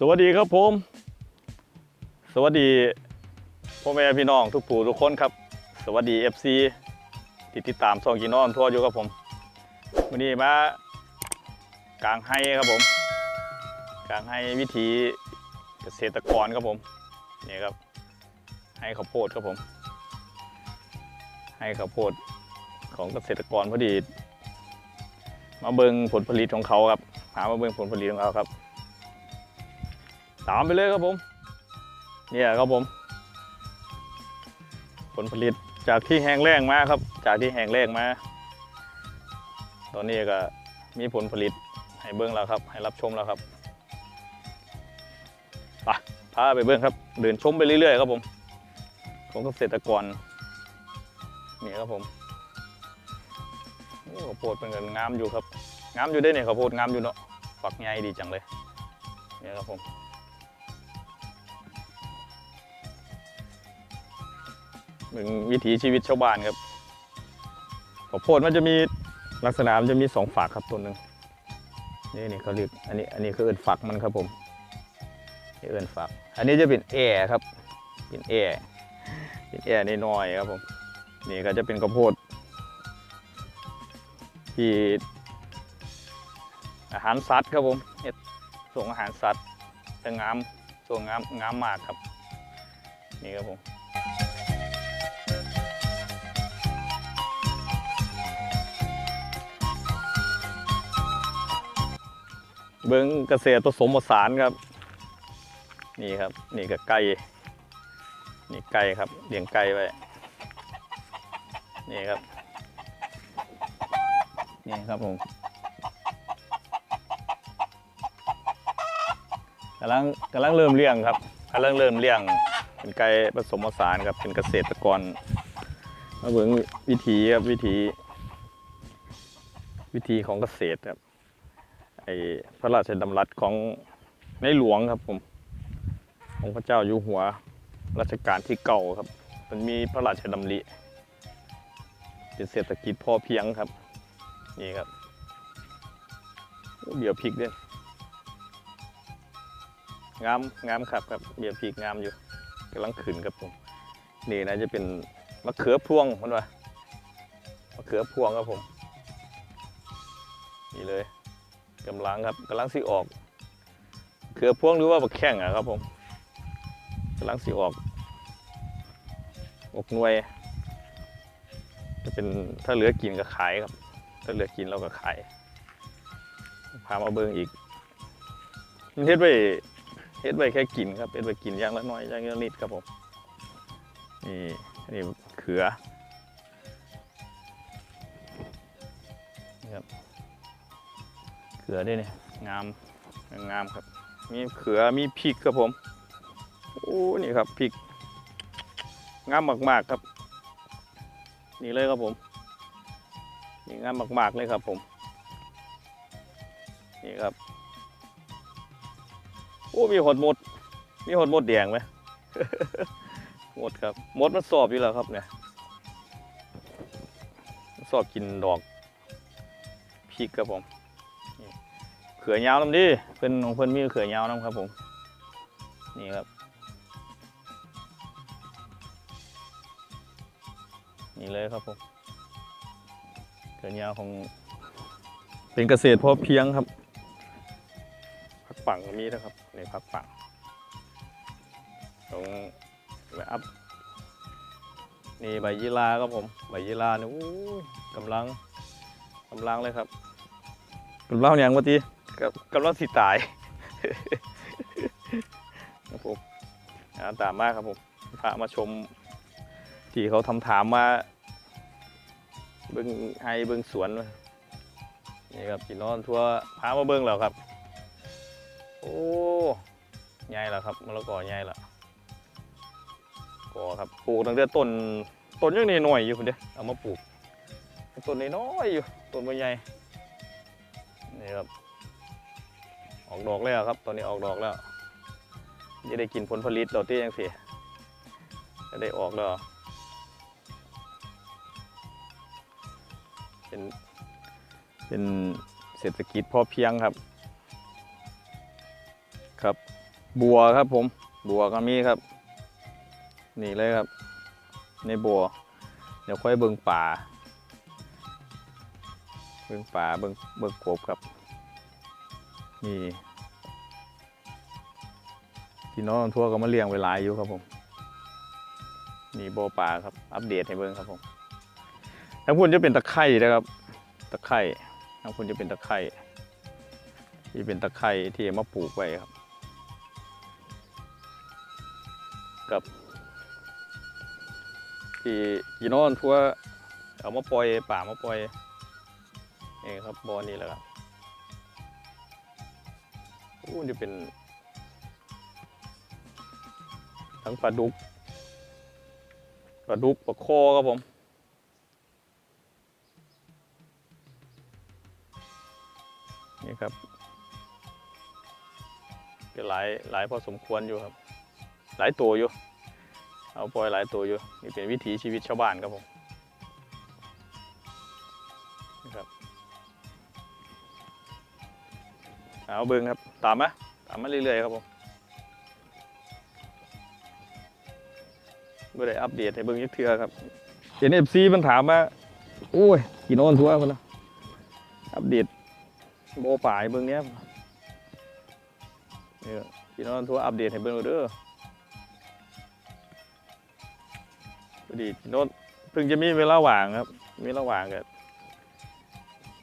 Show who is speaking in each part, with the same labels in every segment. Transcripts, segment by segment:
Speaker 1: สวัสดีครับผม สวัสดีพ่อแม่พี่น้องทุกผู้ทุกคนครับ สวัสดี FC ที่ติดตามซองกีนอนทั่วอยู่ครับผมวันนี้มากลางไห้ครับผมกลางไห้วิธีเกษตรกรครับผมนี่ครับ ให้ข้าวโพดครับผม ให้ข้าวโพดของเกษตรกรพอดี มาเบิงผลผลิตของเขาครับหามาเบิงผลผลิตของเขาครับ ตามไปเลยครับผม เนี่ยครับผม ผลผลิตจากที่แห้งแล้งมาครับ จากที่แห้งแล้งมา ตอนนี้ก็มีผลผลิตให้เบิ้องแล้วครับ ให้รับชมแล้วครับไปพาไปเบิ้องครับ เดินชมไปเรื่อยๆครับผมของเกษตรกรนี่ครับผมโอ้ข้าวโพดเป็นกันงามอยู่ครับ งามอยู่ได้เนี่ยข้าวโพดงามอยู่เนาะฝักใหญ่ดีจังเลยเนี่ยครับผม เป็นวิถีชีวิตชาวบ้านครับข้าวโพดมันจะมีลักษณะมันจะมีสองฝักครับต้นหนึ่งนี่นี่เขาเรียกอันนี้อันนี้คือเอินฝักมันครับผมนี่เอินฝัก อันนี้จะเป็นแอร์ครับ เป็นแอร์เป็นแอร์น้อยครับผมนี่ก็จะเป็นข้าวโพดที่อาหารสัตว์ครับผมส่งอาหารสัตว์จะงามส่งงามงามมากครับ นี่ครับผม เบิ้งเกษตรผสมผสานครับ นี่ครับ นี่ก็ไก่นี่ไก่ครับเลี้ยงไก่ไว้นี่ครับนี่ครับผมกำลังกำลังเริ่มเลี้ยงครับกำลังเริ่มเลี้ยง เป็นไก่ผสมผสานครับเป็นเกษตรกรมาเบิ้งวิธีครับวิธีวิธีของเกษตรครับ ไอพระราชดำรัสของในหลวงครับผมของพระเจ้าอยู่หัวรัชกาลที่เก่าครับ มันมีพระราชดำริ เป็นเศรษฐกิจพอเพียงครับ นี่ครับเบียวพริกด้วยงามงามครับครับเบียวพริกงามอยู่กำลังขึ้นครับผม นี่นะจะเป็นมะเขือพวงมันว่ามะเขือพวงครับผม นี่เลย กำลังครับกำลังสิออกเขือพวงหรือว่าบักแข้งอะครับผมกำลังสิออกออกหน่วย จะเป็นถ้าเหลือกินก็ขายครับ ถ้าเหลือกินเราก็ขายพามาเบิ่งอีกมันเฮ็ดไว้เฮ็ดไว้แค่กินครับเฮ็ดไว้กินอย่างละน้อยอย่างละนิดครับผมนี่นี่เขือ ขือด้วยเนี่ยงามงามครับ มีเขือมีพริกครับผมโอ้นี่ครับพริกงามมากๆครับ นี่เลยครับผมนี่งามมากๆเลยครับผมนี่ครับโอ้มีหดหมด มีหดหมดแดงไหมหมดครับหมดมันสอบอยู่แล้วครับเนี่ยสอบกินดอกพริกครับผม ขือยาวน้ำดิเพิ่นของเพิ่อนมีเขือยาวน้ำครับผมนี่ครับ นี่เลยครับผมเขือยาวของเป็นเกษตรพอเพียงครับผักปังก็มีนะครับนี่ผักปังตรงแบบอัพนี่ใบยี่ลาครับผมใบยี่ลาเนี่ยกำลังกำลังเลยครับกำลังอย่างเมื่อกี้ กับกำลังสิตายครับผมอ่าตามมาครับผมพามาชม ที่เขาทำถามมาเบิ้งให้เบิ้งสวนนี่ครับพี่น้องทั่วพามาเบิ้งแล้วครับ โอ้ใหญ่แล้วครับมะละกอใหญ่แล้วกอครับปลูกตั้งแต่ต้นต้นยังนี่หน่อยอยู่คนเดียวเอามาปลูกต้นน้อยอยู่ต้นใบใหญ่นี่ครับ ออกดอกแล้วครับตอนนี้ออกดอกแล้วจะได้กินผลผลิตเราที่ยังเสียจะได้ออกแล้วเป็นเป็นเศรษฐกิจพอเพียงครับ ครับ บัวครับผม บัวก็มีครับ นี่เลยครับ ในบัว เดี๋ยวค่อยเบิ่งป่า เบิ่งป่าเบิ่งเบิ่งกบครับ นี่พี่น้องทั่วก็มาเลี้ยงไว้หลายอยู่ครับผมนี่โบป่าครับ อัปเดตให้เบิ่งครับผมทั้งพุ่นจะเป็นตะไคร่นะครับ ตะไคร่ทั้งพุ่นจะเป็นตะไคร่ที่เป็นตะไคร่ที่เอามาปลูกไว้ครับ กับที่พี่น้องทั่วเอามาปล่อยป่ามาปล่อยนี่ครับบอนี่แหละครับ โอ้จะเป็น ทั้งปลาดุกปลาดุกปลาโคอครับผมนี่ครับก็หลายหลายพอสมควรอยู่ครับ หลายตัวอยู่ เอาปล่อยหลายตัวอยู่นี่เป็นวิถีชีวิตชาวบ้านครับผมนะครับเอาเบิ้งครับ ตามไหมตามมาเรื่อยๆครับผมไม่ได้อัปเดตให้เบิ้งยักเทือครับเห็นเอฟซีมันถามว่าโอ้ยกินโอนทัวร์คนละอัปเดตโบป่ายเบิ้งเนี้ยเนี่ยกินโอนทัวร์อัปเดตให้เบิ้งเด้อพอดีพี่น้ตเพิ่งจะมีเวลาว่างครับ มีเวลาว่างก็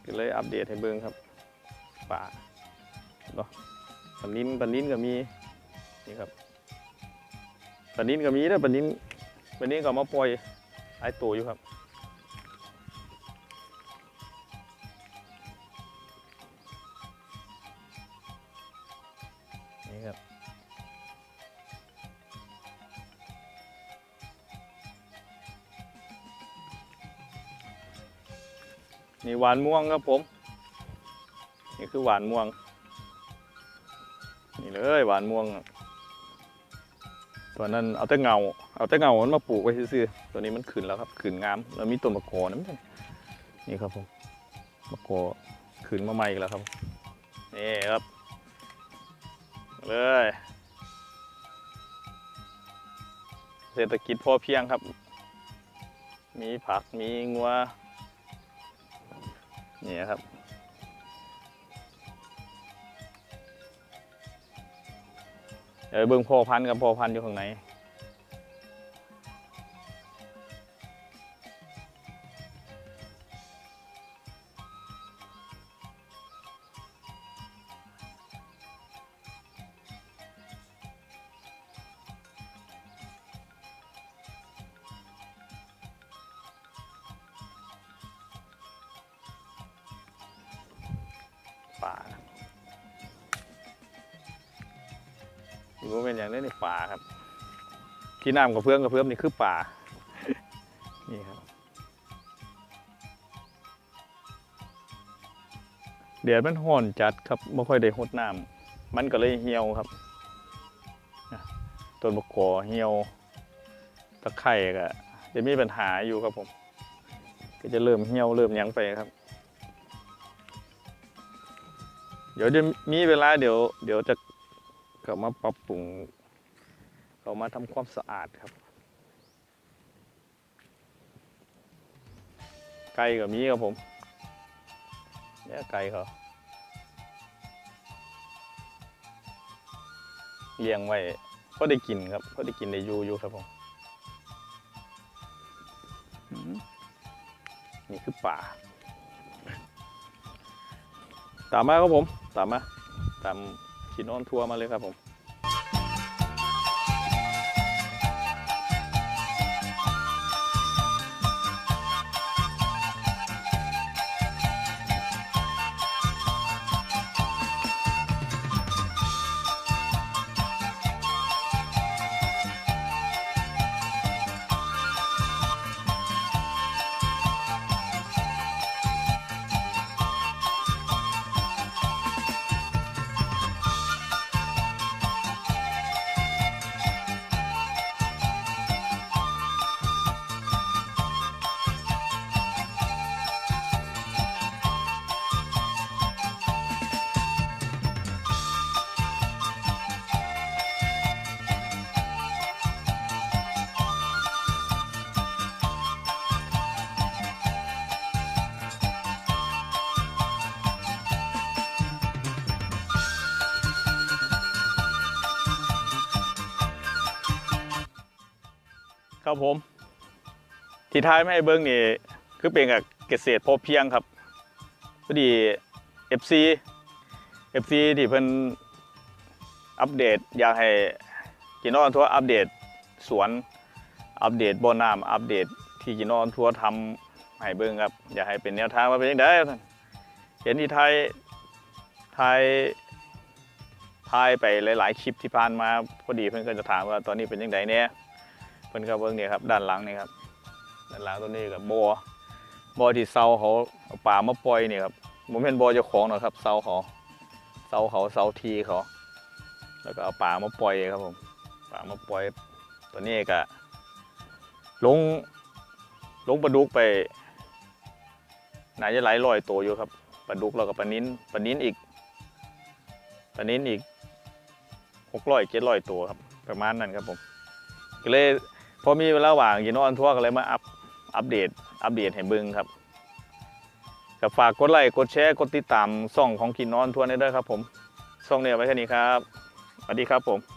Speaker 1: ก็เลยอัปเดตให้เบิ่งครับป่าเนาะ ปันนินปันนินก็มีนี่ครับปันนินก็มีนะปันนินปันนินก็มาปล่อยหลายตัวอยู่ครับนี่ครับนี่หวานม่วงครับผม นี่คือหวานม่วง เลยหวานม่วงตัวนั้นเอาแต่เงา เอาแต่เงามันมาปลูกไว้ซื่อๆตัวนี้มันขึ้นแล้วครับขึ้นงามแล้วมีต้นมะกอนะนนี่ครับผมมะกอขึ้นมาใหม่อีกแล้วครับนี่ครับเลยเศรษฐกิจพอเพียงครับ มีผักมีงัวนี่ครับ เดี๋ยวเบิ่งพอพันกับพอพันอยู่ข้างในป่า รู้เป็นอย่างนี้ในป่าครับ ที่น้ำกับเพื่อนกับเพื่อนนี่คือป่า นี่ครับเดี๋ยวมันห่อนจัดครับไม่ค่อยได้หดน้ำมันก็เลยเหี่ยวครับต้นบกกอเหี่ยวตะไคร่ก็จะมีปัญหาอยู่ครับผม ก็จะเริ่มเหี่ยวเริ่มยั้งไปครับ เดี๋ยวจะมีเวลาเดี๋ยว เดี๋ยวจะ กลับมาปรับปรุงเขามาทำความสะอาดครับ ไก่กับมีครับผมเนี่ยไก่เขาเลี้ยงไว้ก็ได้กินครับก็ได้กินได้อยู่อยู่ครับผมอืมนี่คือป่า ตามมาครับผม ตามมา ตาม ขี่นอนทัวร์มาเลยครับผม ครับผม ที่ท้ายไม่ให้เบิ้งนี่คือเป็นกับเกษตรพอเพียงครับพอดี FC FC ที่เพิ่นอัปเดตอยากให้กินนอนทัวอัปเดตสวนอัปเดตบ่อน้ำอัปเดตที่กินนอนทัวทำให้เบิ้งครับ อยากให้เป็นแนวทางมาเป็นยังไงเห็นที่ไทยไทยทายไปหลาย ๆ คลิปที่ผ่านมาพอดีเพิ่อนก็จะถามว่าตอนนี้เป็นยังไงเนี่ย เพิ่นก็เบิ่งเนี่ยครับด้านหลังนี่ครับด้านหลังตัวนี้กับบ่อบ่อที่เซาเขาเอาปลามาปล่อยนี่ครับผมเป็นบ่อเจ้าของหรอกครับเซาเขาเซาเขาเซาทีเขา แล้วก็เอาปลามาปล่อยครับผมปลามาปล่อยตัวนี้ก็ลงลงปลาดุกไปน่าจะหลายร้อยตัวอยู่ครับปลาดุกแล้วก็ปลานิ้นปลานิ้นอีกปลานิ้นอีกหกร้อยเจ็ดร้อยตัวครับ ประมาณนั้นครับผมก็เลย พอมีเวลาว่างยีนนอนทั่วก็เลยมาอัพอัปเดต อัปเดตให้เบิ่งครับก็ฝากกดไลค์กดแชร์กดติดตามส่องของกินนอนทั่วนี้ด้วยครับผมส่องเนี่ยไว้แค่นี้ครับสวัสดีครับผม